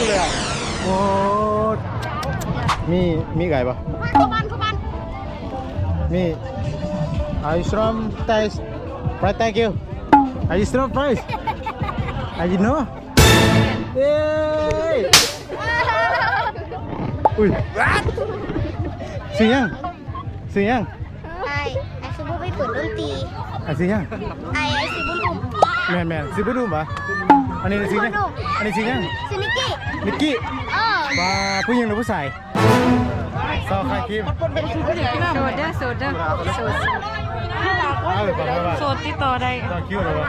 กูเลยอะโอ้มีมีไก่ปะเข้าบ้านเข้าบ้านมี Are you from Thai? Right, thank you. Are you from Thai? Are you know? Yay! Ui. Xin nhá. Xin nhá. Ai, ai xin bút với cuốn đơn tì. Ai xin nhá. Ai, ai xin bút đùm. Mẹ mẹ, xin bút đùm à? Anh này xin nhá. Anh này xin nhá. นแมนสิบุดูมปะอันนี้สิยังอันนี้สิยังซินิกี้นิกกี้เออมาผู้หญิงหรือผู้ชายซาวคายครีมโสดเด้อโสดเด้อโสดเอาเลยก่อนเลยว่าโสดติดต่อได้ต่อคิวเลยว่า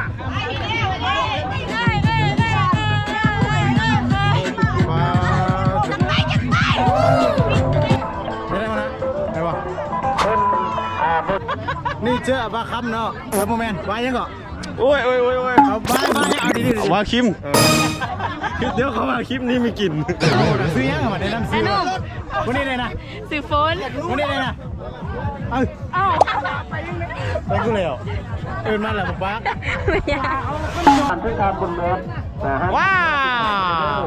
มาไม่ได้มานะไหนวะนี่เจอบ้าคำเนาะเออโมเมนต์ไว้ยังก่อนโอ้ยโอ้ยโอ้ยโอ้ยเอาไว้ไว้เอาดีดีว่าคิม เออเดี๋ยวเขามาคลิปนี้มีกลิ่นซื้อยังมาแนะนำซื้อวันนี้เลยนะสื่อโฟนวันนี้เลยนะเอ้าเอ้าไปกูเลยเหรอเอินมาแล้วบอกว่าไม่อยากว้าว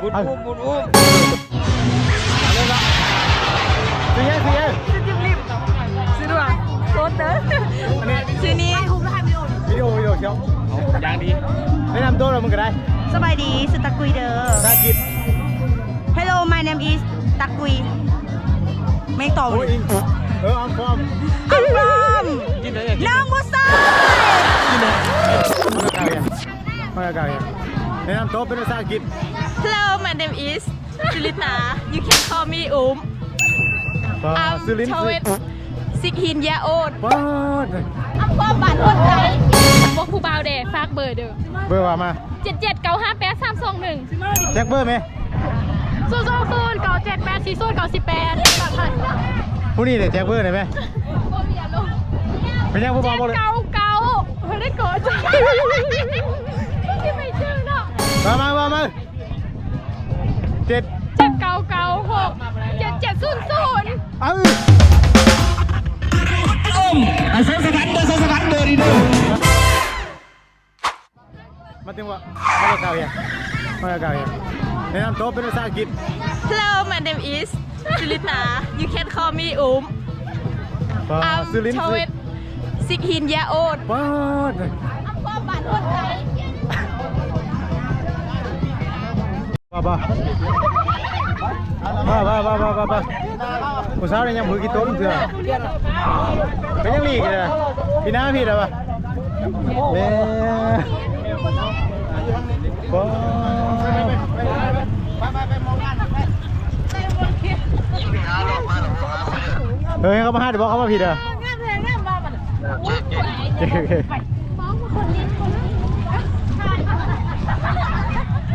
บุญอุ้มบุญอุ้มซื้อยังซื้อยังซื้อดวงโสดเด้อชื่อนี้วิดีโอวิดีโอเชียวอย่างดีแนะนำตัวเรามึงก็ได้ สบายดีสตะกุยเด้อภาษาอังกฤษ Hello my name is ตะกุยไม่ตอบโอ้ยอิงเอออัมฟอมอันฟอมกินเลยน้องบุษามาเก่ายังมาเก่ายังแนะนำตัวเป็นภาษาอังกฤษ Hello my name is จุลิตา you can call me อุ้ม I'm ซื้อลิ้นทซื้เวอตสิกฮินยาโอดป๊อดอัมพอบ้านคนไทยบอกผู้บ่าวเด้ฝากเบอร์เด้อเบอร์ว่ามา เจ็ดเจ็ดเก้าห้าแปดสามสองหนึ่งแจ็คเบอร์ไหมศูนย์สองศูนย์เก้าเจ็ดแปดสี่ศูนย์เก้าสิบแปดผู้นี้เดี๋ยวแจ็คเบอร์ไหนไหมเป็นยังผู้บเจ็อกดบอกเลยเก้าเก้าไม่ได้โกรธที่ไม่ชื่อเนาะมามามามาเจ็ดเจ็ดเก้าเก้าหกเจ็ดเจ็ดศูนย์ศูนย์เอ้าไอ้เซสกันเดอร์เซสกันเดอร์ดีเด้อมา ถึงว่ามาเก่ายังมาเก่ายังแนะนำตัวเป็นภาษาอังกฤษ Hello my name is จุลิตา you can call me อุ้ม I'm ซื้อลิ้นทซื้เวอตสิกฮินยาโอดป๊อดอัมพอบ้านคนไทยบ้าบ้าบ้าบ้าบ้าบ้าบ้าบ้าผู้สาวเนี่ยยังมือกี่ต้นเถื่อเป็นยังหลีกเลยพี่น้าพี่เหรอวะแม่ ป๊อดเฮ้ยเขามาห้าเดี๋ยวบอกเขามาผิดอโอ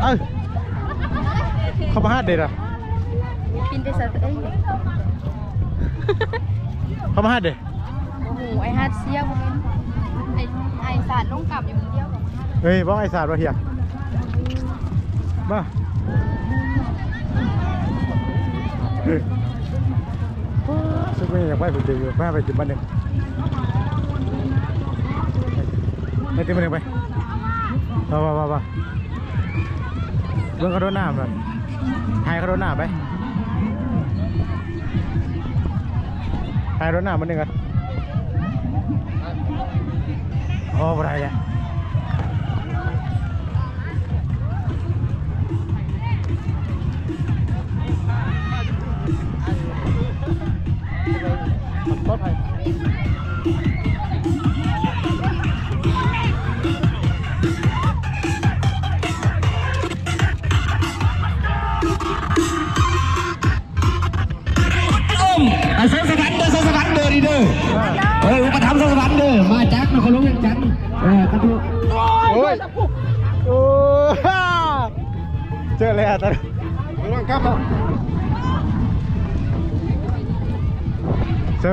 เอ้ยเขามาห้าเด็ดเหรอปินไปสัตว์เอ้ยเขามาห้าเด็ดโอ้โหไอฮัดเซียวไอ้ไอ้สารลงกลับอยู่คนเดียวเฮ้ยบอกไอ้สาดว่าเฮีย มาซึ่งไม่อยากไปผมจะอยู่แม่ไปจิบบ้านหนึ่งไปจิบบ้านหนึ่งไปไปไปไปเรื่องกระโดดหน้ำเลยหายกระโดดหน้ำไปหายกระโดดหน้ำมันหนึ่งกันโอ้บ่ได้แกป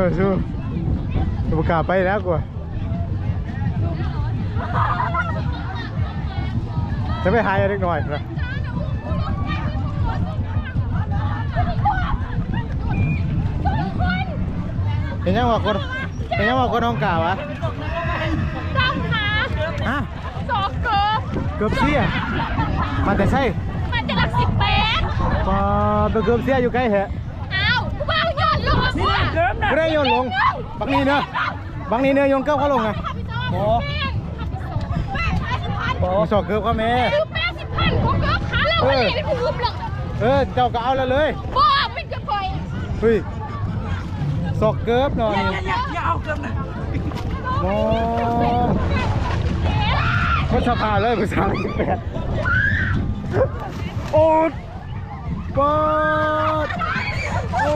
สู้สู้อุปการไปแล้วกูจะไปหายอะไรหน่อยนะเห็นยังว่าคนเห็นยังว่าคนห้องกล่าววะตามหาฮะสองเกอร์เกือบเสียมาแต่ใช่มันจะหลักสิบแปไปเกือบเสียอยู่ใกล้แฮะอ้าวกูบ้ายอดลงเสีย ไม่ได้โยนลงบักนี้เนอะบักนี้เนอะโยนเกือบเขาลงไงโอ้โหสอกเกือบเขาแม่คือแปดสิบพันของก็ขาเราไม่ได้กูรุมหรอกเออ เจ้าก็เอาแล้วเลยบ้าไม่จะปล่อยเฮ้ยสอกเกือบหน่อยโอ้ก็สภาเลยภาษาสิบแปดโอ๊ดปอดโอ้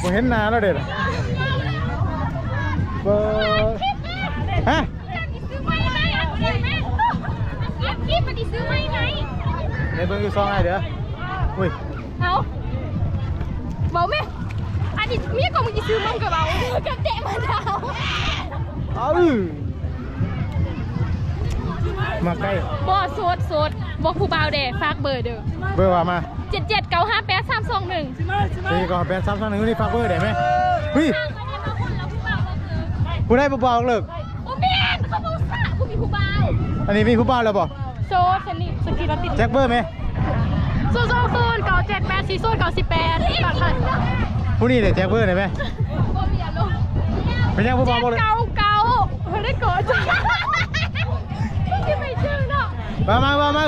ผมเห็นหนาแล้วเด็ดเปิดฮะซื้อไว้ไหนอะซื้อไหมเก็บคลิปมันดิซื้อไว้ไหนในเบิ้งอยู่ซองไงเด้ออุ้ยเอาบอกไหมอันนี้เมียก็มึงจะซื้อมันกับเรากับเจ๊มันเอาเอ้า มาใกล้ บ่โสดโสดบอกผู้บ่าวเด้ฝากเบอร์เด้อเบอร์ว่ามาเจ็ดเจ็ดเก้าห้าแปดสามสองหนึ่งตีก่อนแปดสามสองหนึ่งนี่ฝากเบอร์ได้ไหมเฮ้ยผู้ได้ผู้บ่าวเลิกโอ้แม่นเขาบอกสะกูมีผู้บ่าวอันนี้มีผู้บ่าวแล้วบ่โซสนิทสกิลติดแจ็คเบอร์ไหมศูนย์สองศูนย์เก้าเจ็ดแปดสี่ศูนย์เก้าสิบแปดฝากค่ะผู้นี้เดี๋ยวแจ็คเบอร์ได้ไหมบ่มีอารมณ์เป็นยังผู้บ่าวบ่เลยเก้าเก้าไม่ได้โกร มามามามา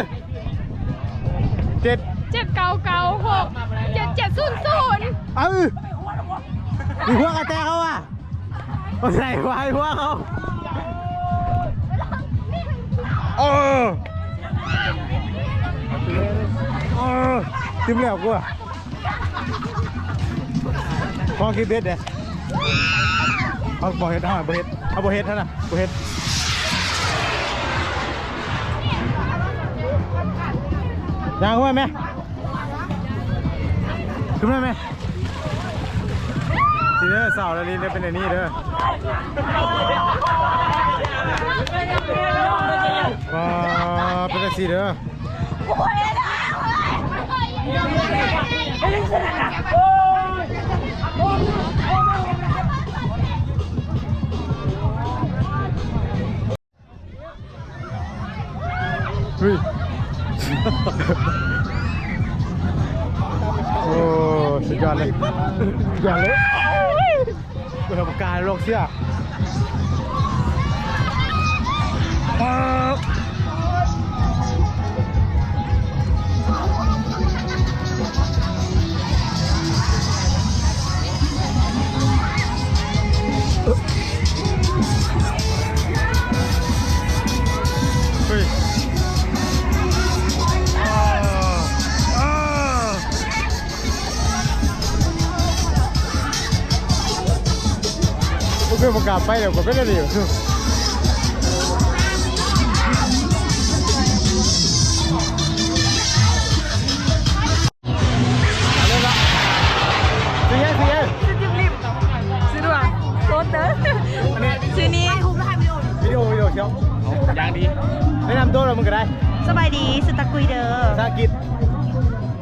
เจ็ดเจ็ดเก้าเก้าหกเจ็ดเจ็ดศูนย์ศูนย์เอ้ามีหัวกระแตเขาอะมาใส่หัวให้หัวเขาเออเออจิ้มแล้วกูอะพอคิดเบ็ดเด้เอาบ่เฮ็ดเอาบ่เฮ็ดเอาบ่เฮ็ดเท่านั้นบ่เฮ็ด ยางเข้าไหมขึ้นมไหมทีเด้อสาวแล้วลิ้นเป็นอันนี้เด้อว้าเป็นสีเด้อเฮ้ย สุดยอดเลยประสบการณ์โลกเสื้อ ผมเป็นประกาศไปเดี๋ยวผมก็จะเดี๋ยวเริ่มละซื้อยังซื้อยังซื้อด้วยโคตรเด้อซื้อนี้วิดีโอวิดีโอเชียวอย่างดีแนะนำตัวเรามึงก็ได้สบายดีสุตะกุยเด้อภาษาอังกฤษ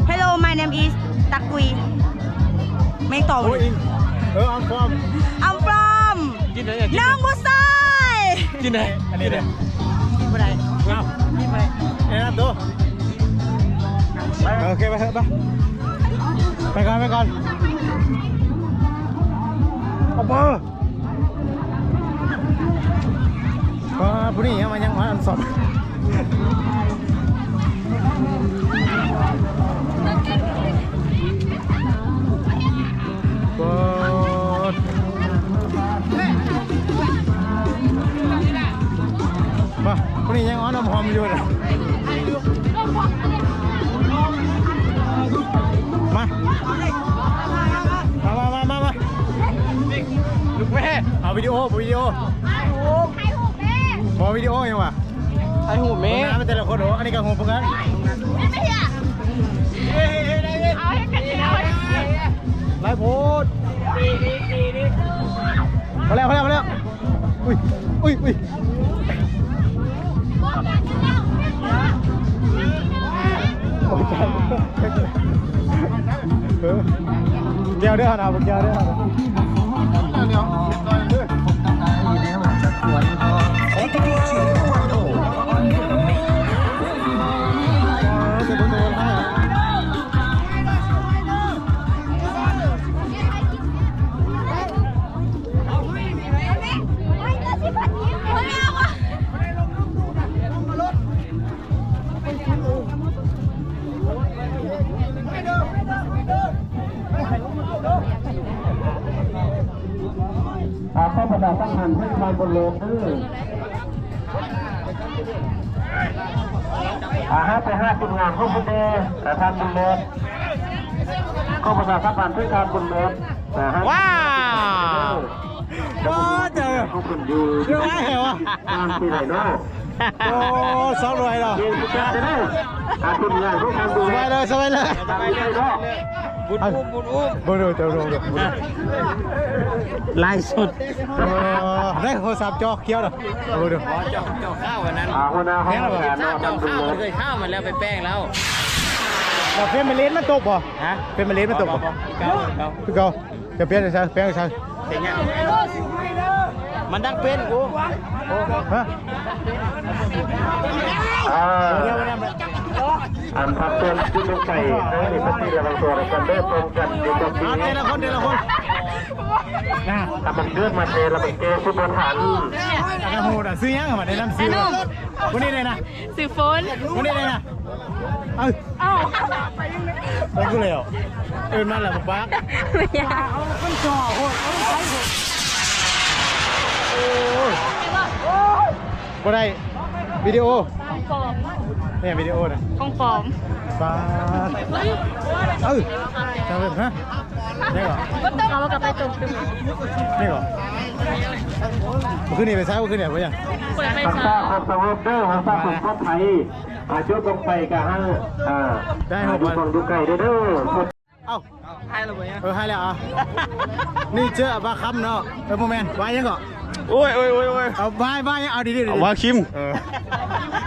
Hello my name is ตะกุยไม่ตอบโอ้ยอิงเอออัมฟอม I'm from กินไหนอันนี้เนี่ยกินไปไหนว้าวกินไปแนะนำตัวโอเคไปเถอะไปไปก่อนไปก่อนเอาเบอร์อ่าผู้นี้ยังมายังมาอันสอบเมาผู้นี้ยังอ้อนน้ำหอมอยู่เลยมามามามามามาลูกแม่เอาวิดีโอวิดีโอบอกวิดีโอยังวะไอหูเมเมน้ำเป็นแต่ละคนโอ้อันนี้ก็หูพวกนั้นไม่อยากเฮ้ยเฮ้ยเฮ้ยเฮ้ยเอาให้กันเอาให้ไล่โพดพอแล้วพอแล้วพอแล้วอุ้ยอุ้ยอุ้ย โอ้ยใจเออเดี๋ยวเดี๋ยวนะผมเดี๋ยวเดี๋ยวเดี๋ยวเดียวาจุดงานพวกคุณเดแต่ทานบนโลกก็ประชาสัมพันธ์ให้ทานบุญเลกแต่ห้าว้าวว้าวเจอเขาคนอยู่เรื่องอะไรเหรอวะทานที่ไหนเนาะโอ้สองรวยเหรอเรียนผู้ชายเด้ออาทีมงาพวกทานดูสบายเลยสบายเลย ตามที่ไหนเนาะบุญอุ้มบุญอุ้มบุญอุ้มเจ้าดูไล่สุดได้โทรศัพท์จอเคี้ยวเหรอดูดูอาหัวหน้าห้องงานเนาะทำดูเลยเคยข้าวมันแล้วไปแป้งแล้วเราเฟรมเมเลนมันตกป่ะฮะเฟรมเมเลนมันตกป่ะเก้าเก้าคือเก่าจะเปลี่ยนใช่เปลี่ยนใช่เป็นยังมันดังเป็นกูฮะ อันพักเตือนขึ้นลงไปให้ในพื้นที่ระวังตัวการเดินตรงกันอยู่กับปีเอาเดี๋ยวละคนเดี๋ยวละคนนะถ้ามันเลือดมาเทแล้วมันเกยฟุตบอลหันอากรโหดอะซื้อยังมาในน้ำซื้อวันนี้เลยนะสื่อฝนวันนี้เลยนะเอ้าเอ้าไปกูเลยอะเอินมาแล้วบักบักไม่อยากโอ้ยบ่ได้วิดีโอ เนี่ยวิดีโอนะของปลอมบ้าเอ้าทำเป็นฮะนี่ก่อนเอามากลับไปตรงตึมนี่ก่อนขึ้นนี่ไปซ้ายขึ้นเนี่ยไปยังเปิดไฟตั้งฟ้าตาคอมสวิตเดอร์ของตาสุขไทยอาจุดลงไปกับห้าอ่าดูฟังดูไก่เด้อเอ้าให้แล้วเออให้แล้วอะนี่เจอบาคัมเนาะเออโมเมนต์วายยังก่อนโอ้ยโอ้ยโอ้ยโอ้ยเอาวายวายเอาดีดีว่าคิม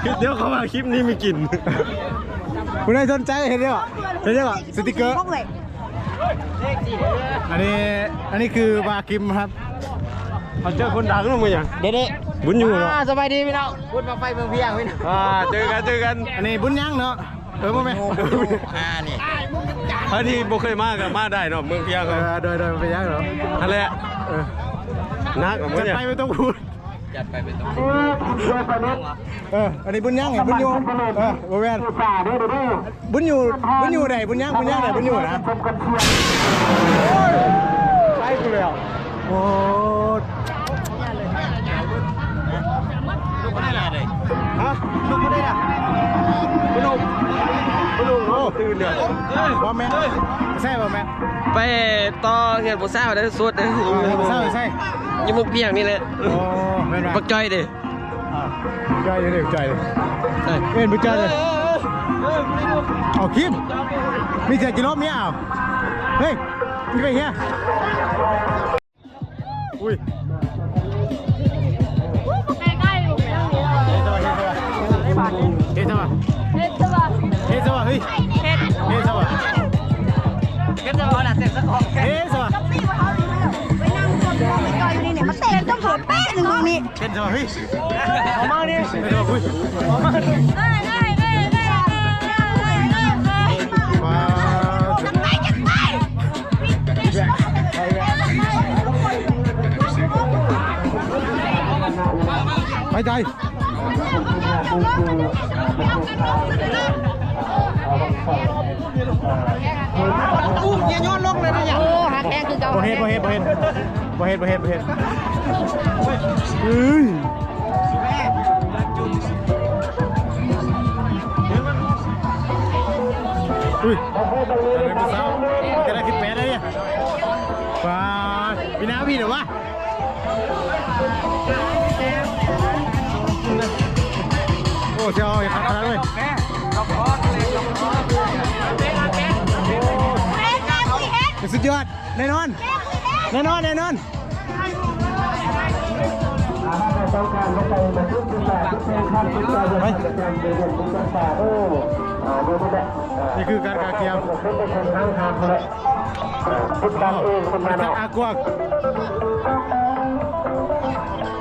เออเดี๋ยวเขามาคลิปนี้มีกลิ่นคุณได้สนใจเห็นได้ป่ะเห็นได้ป่ะสติกเกอร์ อันนี้ อันนี้คือบาคิมครับเขาเจอคนดังแล้วมึงยังเด็ดบุญอยู่เนาะสบายดีพี่น้องบุญมาไฟเมืองเพียงพี่น้องอ่าเจอกันเจอกัน อันนี้บุญยังเนาะ เออโมเมนต์อ่านี่ถ้าที่บ่เคยมาก็มาได้เนาะเมืองเพียงเอเขาอโดยโดยไปยังเหรอนั่นแหละเออนักกับมึจะงเนี่ยไปไม่ต้องพูด จัดไปเป็นตัวเอออันนี้บุญยังไงบุญอยู่เออโมเมนต์ป่าเด้อเด้อบุญอยู่บุญอยู่ไหนบุญยังบุญยังไหนบุญอยู่นะชมกันเชียร์ใช่กูเลยอะโอ้ลูกไม่ได้เลยฮะลูกไม่ได้อะบุญลุงบุญลุงโอ้ตื่นเลยบอมแมนใช่บอมแมนไปต่อเห็นบุษาวได้สุดเลยใช่ใช่ ยี่มุกเพียงนี่แหละโอ้แม่นปักจ้อยดิใจเลยใจเลยใช่เป็นบุญใจเลยเอาคลิปมีเสียกิโลเมียเอาเฮ้ยมีไปเฮียอุ้ยใกล้ๆอยู่แล้วเฮ้ยสวัสดีเฮ้ยสวัสดีเฮ้ยสวัสดีเฮ็ดจะว่าเฮ้ยสวัสดีเฮ้ยเฮ็ดเฮ้ยสวัสดีเฮ็ดจะว่าน่ะเต็มสักของเฮ้ยสวัสดีไป ตรงนี้เป็นสวัสดีเอามาดิเฮ้ยเอามาดิได้ได้ได้ได้ได้ได้ว้าวจะไปจะไปไปใจ โอ้หาแทงคือเก่าโบเฮ็ดโบเฮ็ดโบเฮ็ดโบเฮ็ดโบเฮ็ดโบเฮ็ดเฮ้ยอุ้ยอะไรเป็นสาวมันจะได้คิดแปดได้เนี่ยว้าพี่น้าพี่เดี๋ยววะโอ้เจ้าอย่าขัดขนาดเลยแม่แม่คุยเฮ็ดสุดยอดแน่นอนแม่คุยเฮ็ดแน่นอนแน่นอนต้องการเข้าไปมาทุกทุกแบบทุกเพลงขั้นทุกการเดินเดินเดินเดินทุกจังหวะโอ้อ่าดูดูแบบนี่คือการกาเกียมขึ้นไปชนทั้งทางเลยพุทธังเองคนมาจากเนาะอากวก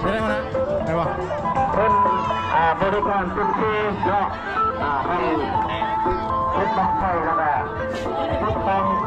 ไม่ได้มานะไหนวะเป็นอ่าบริการสุนทรีเนาะอ่าให้พุทธังไทยแล้วก็พุทธังพุทธัง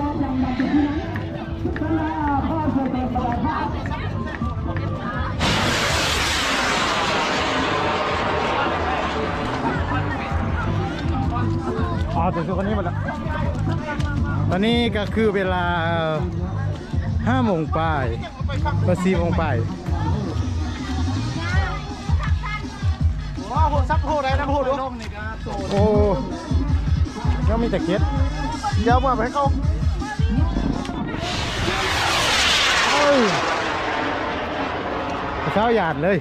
นาเอ๋อถึงคือคนนี้หมดแล้ว ตอนนี้ก็คือเวลาห้าโมงปลายก็สี่โมงปลายว้าวซักโหได้นะโหดูโอ้ยก็มีแต่เก็ตเดี๋ยวมาให้เขา ยเช้าหยาดเลย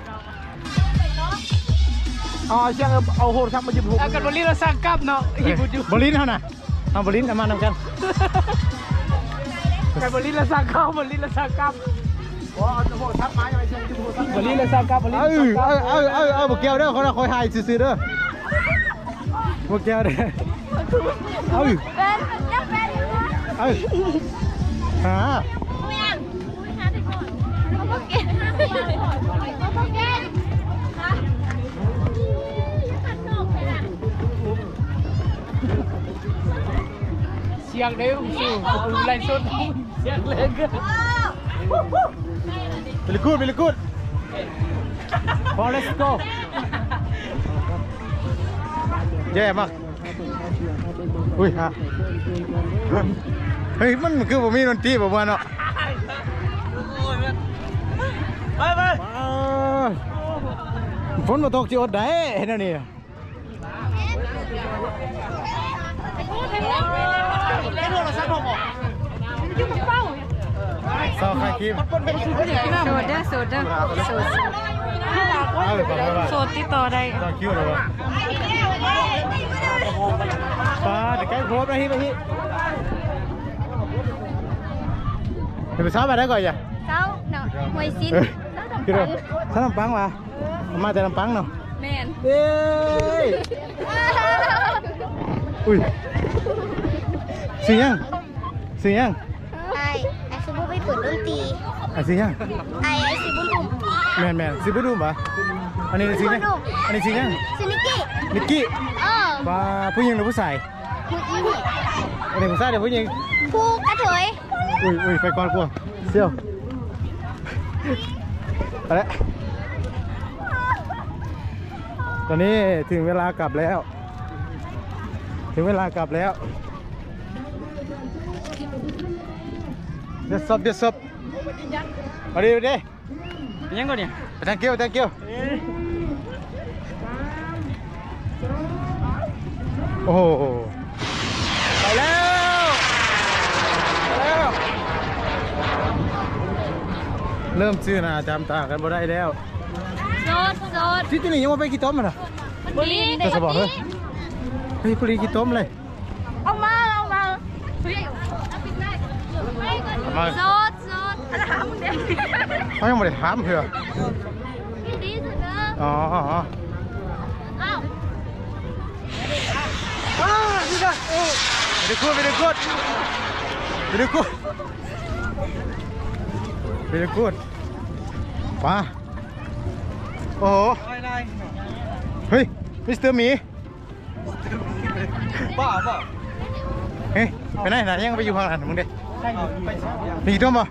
อ๋อเชียงเอาโหดซักมาหยิบหูกันวันนี้เราสร้างกลับเนาะหยิบหูอยู่บรินเท่าน่ะเอาบรินเอามานำกันกันวันนี้เราสร้างกลับวันนี้เราสร้างกลับว้าวโหดซักมาอย่าไปเชียงหยิบหูซักวันเราสร้างกลับวันนี้เอ้ยเอ้ยเอ้ยเอ้ยเอ้ยบอกแก้วเด้อเขาคอยหายซื่อๆเด้อบอกแก้วเด้อเอ้ยเป็นยังเป็นอยู่นะ บอกเก่งฮะขันนอกเลยอะเชียงเด้อสู้ไรสุดเชียงเลยก็เ e ลิกูดเ e ลิกูดพอ let's go แย่มากอุ้ยฮะเฮ้ยมันคือผม ฝนมาตกจิอดได้เห็นแล้วนี่ได้โหดซักหกซาวคายครีมโสดเด้อโสดเด้อโสดเอาเลยก่อนเลยว่าโสดติดต่อได้ต่อคิวเลยวะปลาเดี๋ยวใกล้ครบแล้วฮิไปฮิเดี๋ยวไปซ้อมไปได้ก่อนอย่าเจ้าเนาะหวยซินเอ้ยคิดดูถ้าลำปังมา เอามาแต่ลำปังเนาะแมนเอ้ยอุ้ยสิยังสิยังไอ้ไอ้สมบูไปเปิดดนตรีอะสิยังไอ้ไอ้สิบุญดุมแมนแมนสิบุดูมปะอันนี้สิยังอันนี้สิยังซินิกี้นิกกี้เออปลาผู้หญิงหรือผู้ชายผู้หญิงอันนี้ผู้ชายหรือผู้หญิงผู้กระเทยอุ้ยอุ้ยไปก่อนกลัวเซี่ยวเอาละ ตอนนี้ถึงเวลากลับแล้ว ถึงเวลากลับแล้วเดี๋ยวซบเดี๋ยวซบเอาดิเอาดิยังก่อนเนี่ยไป thank you thank you โอ้โหไปแล้วไปแล้ว เริ่มชื่อหนาจำตากันบ่ได้แล้วโสดโสดที่ที่นี่ยังมาไปกี่ต้มมันอะวันนี้จะสบอกเฮ้ยเฮ้ยพอดีกี่ต้มเลยเอามาเอามาเฮ้ยมาโสดโสดอะไรหามึงเด็กเขายังไม่ได้ถามเพื่อพี่ดีสุดเนอะอ๋ออ๋ออ๋ออ้าวไปดูกูไปดูกูไปดูกูไปดูกูมาโอ้โหเฮ้ยมิสเตอร์หมีบ้าบ้าเฮ้ยไปไหนนะยังไปอยู่ข้างหลังมึงเด้ใช่ไปสามอย่างมีกี่ต้มป่ะ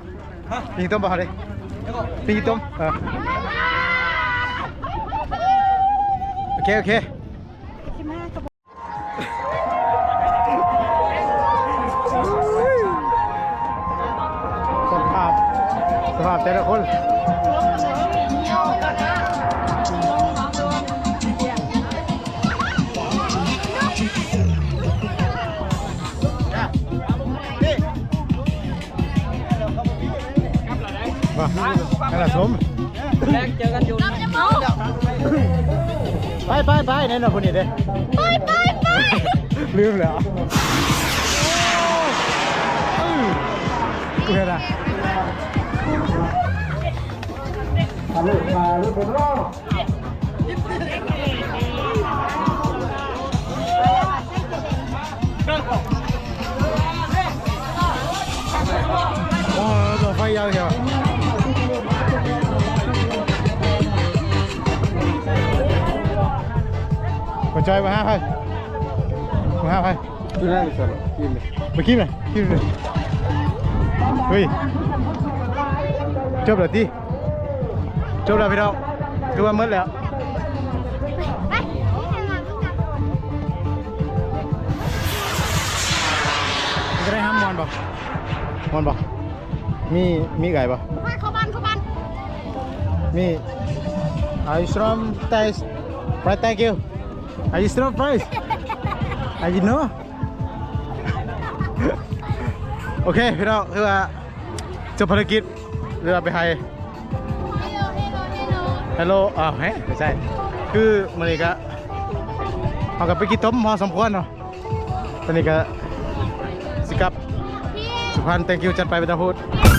ฮะมีกี่ต้มป่ะเขาเด้แล้วก็มีกี่ต้มเออโอเคโอเค มแรกเจอกันอยู่ไปไปไปเนี่ยนะคนนี้เด้ไปไปไปลืมแล้วกูเห็นอะลูกมาลูกเป็นรอบโอ้ตัวไฟยาวเชียว จอยมาห้าพันมาห้าพันดูนั่นเลยสิกินเลยมากินเลยกินเลยเฮ้ยจบแล้วที่จบแล้วพี่น้องคือว่ามืดแล้วจะได้ห้ามมอนบ่มอนบ่มีมีไก่บ่ไปเข้าบ้านเข้าบ้านมีไอศรอมไทยฟราย thank you ไอศรอม price ไอยินโนโอเคพี่น้องคือว่าจบภารกิจเรือไปไฮเฮลโลเฮลโลเฮลโลฮัลโหลอ้าวเฮ้ยไม่ใช่ คือมันนี่ก็เอากับไปกินต้มพอสมควรเนาะ ตอนนี้ก็สิกลับ พี่สุพรรณ thank you จัดไปเป็นตาพูด พี่